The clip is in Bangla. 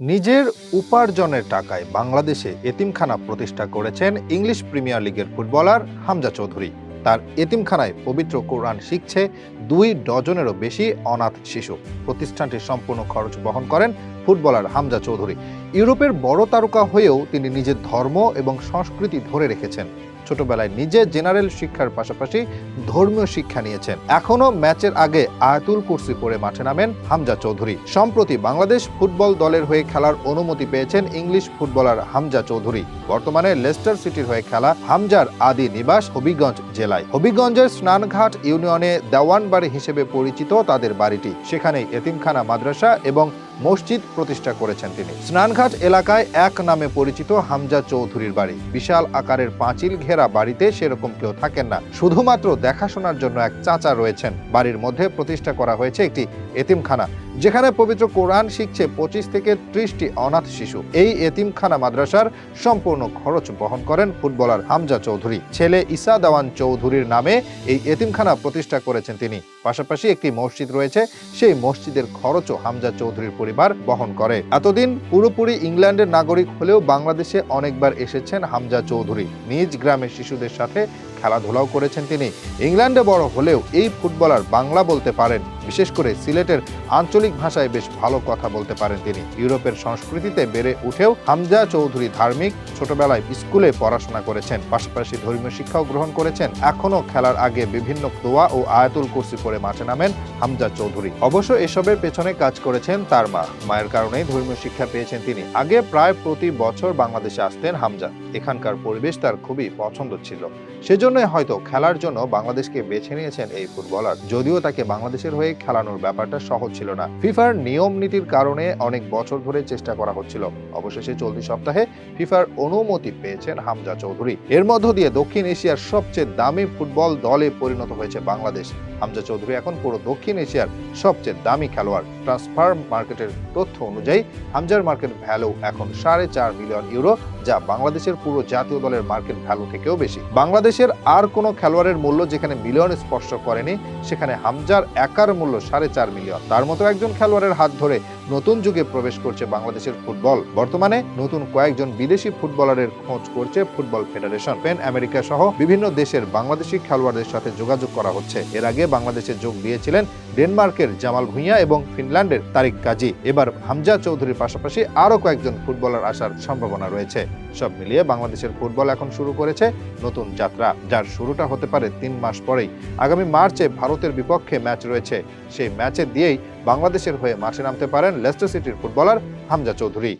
নিজের উপার্জনের টাকায় বাংলাদেশে এতিমখানা প্রতিষ্ঠা করেছেন ইংলিশ প্রিমিয়ার লিগের ফুটবলার হামজা চৌধুরী। তার এতিমখানায় পবিত্র কোরআন শিখছে দুই ডজনেরও বেশি অনাথ শিশু। প্রতিষ্ঠানটির সম্পূর্ণ খরচ বহন করেন ফুটবলার হামজা চৌধুরী। ইউরোপের বড় তারকা হয়েও তিনি নিজের ধর্ম এবং সংস্কৃতি ধরে রেখেছেন। ছোটবেলায় নিজে জেনারেল শিক্ষার পাশাপাশি ধর্মীয় শিক্ষা নিয়েছেন। এখনও ম্যাচের আগে আয়াতুল কুরসি পরে মাঠে নামেন হামজা চৌধুরী। সম্প্রতি বাংলাদেশ ফুটবল দলের হয়ে খেলার অনুমতি পেয়েছেন ইংলিশ ফুটবলার হামজা চৌধুরী। বর্তমানে লেস্টার সিটির হয়ে খেলা হামজার আদি নিবাস হবিগঞ্জ জেলায়। হবিগঞ্জের স্নানঘাট ইউনিয়নে দেওয়ানবাড়ি হিসেবে পরিচিত তাদের বাড়িটি। সেখানে এতিমখানা মাদ্রাসা এবং মসজিদ প্রতিষ্ঠা করেছেন তিনি। স্নানঘাট এলাকায় এক নামে পরিচিত হামজা চৌধুরীর বাড়ি। বিশাল আকারের পাঁচিল ঘেরা বাড়িতে সেরকম কেউ থাকেন না। শুধুমাত্র দেখাশোনার জন্য এক চাচা রয়েছেন। বাড়ির মধ্যে প্রতিষ্ঠা করা হয়েছে একটি এতিমখানা। যেখানে পবিত্র কোরআন শিখছে পঁচিশ থেকে ত্রিশটি অনাথ শিশু। এই এতিমখানা মাদ্রাসার সম্পূর্ণ খরচ বহন করেন ফুটবলার হামজা চৌধুরী। ছেলে ইসা দেওয়ান চৌধুরীর নামে এই এতিমখানা প্রতিষ্ঠা করেছেন তিনি। পাশাপাশি একটি মসজিদ রয়েছে, সেই মসজিদের খরচও হামজা চৌধুরীর পরিবার বহন করে। এতদিন পুরোপুরি ইংল্যান্ডের নাগরিক হলেও বাংলাদেশে অনেকবার এসেছেন হামজা চৌধুরী। নিজ গ্রামের শিশুদের সাথে খেলাধুলাও করেছেন তিনি। ইংল্যান্ডে বড় হলেও এই ফুটবলার বাংলা বলতে পারেন। বিশেষ করে সিলেটের আঞ্চলিক ভাষায় বেশ ভালো কথা বলতে পারেন তিনি। ইউরোপের সংস্কৃতিতে বেড়ে উঠেও হামজা চৌধুরী ধার্মিক, ছোটবেলায় স্কুলে পড়াশোনা করেছেন। পাশাপাশি ধর্মীয় শিক্ষাও গ্রহণ করেছেন। এখনও খেলার আগে বিভিন্ন দোয়া ও আয়াতুল কুরসি পরে মাঠে নামেন হামজা চৌধুরী। অবশ্য এসবের পেছনে কাজ করেছেন তার মা। মায়ের কারণেই ধর্মীয় শিক্ষা পেয়েছেন তিনি। আগে প্রায় প্রতি বছর বাংলাদেশে আসতেন হামজা। এখানকার পরিবেশ তার খুবই পছন্দ ছিল। সেজন্যই হয়তো খেলার জন্য বাংলাদেশকে বেছে নিয়েছেন এই ফুটবলার। যদিও তাকে বাংলাদেশের হয়ে খেলানোর ব্যাপারটা সহজ ছিল না। ফিফার নিয়ম নীতির কারণে অনেক বছর ধরে চেষ্টা করা হচ্ছিল। অবশেষে চলতি সপ্তাহে ফিফার অনুমতি পেয়েছেন হামজা চৌধুরী। এর মধ্য দিয়ে দক্ষিণ এশিয়ার সবচেয়ে দামি ফুটবল দলে পরিণত হয়েছে বাংলাদেশ। হামজা চৌধুরী এখন পুরো দক্ষিণ এশিয়ার সবচেয়ে দামি খেলোয়াড়। ট্রান্সফার মার্কেটের তথ্য অনুযায়ী হামজার মার্কেট ভ্যালু এখন সাড়ে চার মিলিয়ন ইউরো যা বাংলাদেশের পুরো জাতীয় দলের মার্কেট ভ্যালু থেকেও বেশি। বাংলাদেশের আর কোনো খেলোয়াড়ের মূল্য যেখানে মিলিয়ন স্পর্শ করেনি, সেখানে হামজার একার মূল্য সাড়ে চার মিলিয়ন তার মতো একজন খেলোয়াড়ের হাত ধরে নতুন যুগে প্রবেশ করছে বাংলাদেশের ফুটবল। বর্তমানে নতুন কয়েকজন বিদেশি ফুটবলারের খোঁজ করছে ফুটবল ফেডারেশন। পেন আমেরিকা সহ বিভিন্ন দেশের বাংলাদেশি খেলোয়াড়দের সাথে যোগাযোগ করা হচ্ছে। এর আগে বাংলাদেশে যোগ দিয়েছিলেন ডেনমার্কের জামাল ভুঁইয়া এবং ফিনল্যান্ডের তারিক কাজী। এবার হামজা চৌধুরীর পাশাপাশি আরও কয়েকজন ফুটবলার আসার সম্ভাবনা রয়েছে। সব মিলিয়ে বাংলাদেশের ফুটবল এখন শুরু করেছে নতুন যাত্রা, যার শুরুটা হতে পারে তিন মাস পরেই। আগামী মার্চে ভারতের বিপক্ষে ম্যাচ রয়েছে। সেই ম্যাচে দিয়েই বাংলাদেশের হয়ে মাঠে নামতে পারেন লেস্টার সিটির ফুটবলার হামজা চৌধুরী।